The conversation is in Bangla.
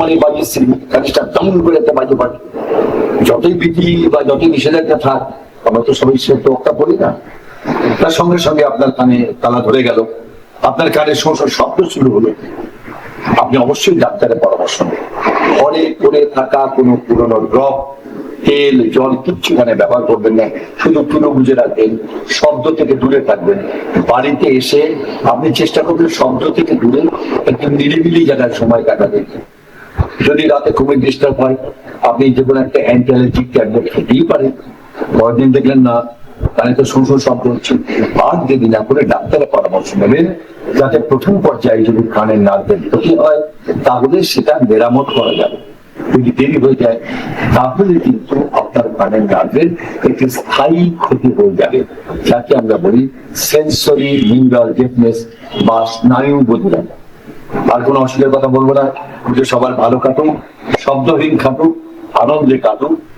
মানে বাজে সিনেমা কাজটা তেমন করে একটা বাজে পাঠ? যতই বিধি বা যতই নিষেধাজ্ঞা থাক, আমরা তো সবাই সে তোয়াক্কা করি না। তার সঙ্গে সঙ্গে আপনার কানে তালা ধরে গেল। আপনার কানে সংসার শব্দ শুরু হলো। আপনি অবশ্যই ডাক্তারের পরামর্শ নেন। ঘরে করে থাকা কোনো পুরনো ড্রপ তেল, জল কিচ্ছু এখানে ব্যবহার করবেন না। শুধু তুলো বুঝে রাখবেন শব্দ থেকে দূরে থাকবেন। বাড়িতে এসে আপনি চেষ্টা করবেন শব্দ থেকে দূরে একটু নিরিবিলি জায়গায় সময় কাটাবেন যদি রাতে খুবই ডিস্টার্ব হয়, আপনি যে কোনো একটা অ্যান্টি অ্যালার্জিক ট্যাবলেট খেতেই পারেন। পরের দেখলেন না, তাহলে তো শুনশুন শব্দ হচ্ছে আর দেরি না করে ডাক্তারের পরামর্শ নেবেন, যাতে প্রথম পর্যায়ে যদি কানের নার্ভের ক্ষতি হয়, তাহলে সেটা মেরামত করা যাবে। যদি দেরি হয়ে যায়, তাহলে কিন্তু আপনার কানের নার্ভের একটি স্থায়ী ক্ষতি হয়ে যাবে। যাকে আমরা বলি সেন্সরি নিউরাল ডেফনেস বা স্নায়ু বদলানো আর কোনো অসুবিধার কথা বলব না। পুজো সবার ভালো কাটুক শব্দহীন কাটুক আনন্দে কাটুক।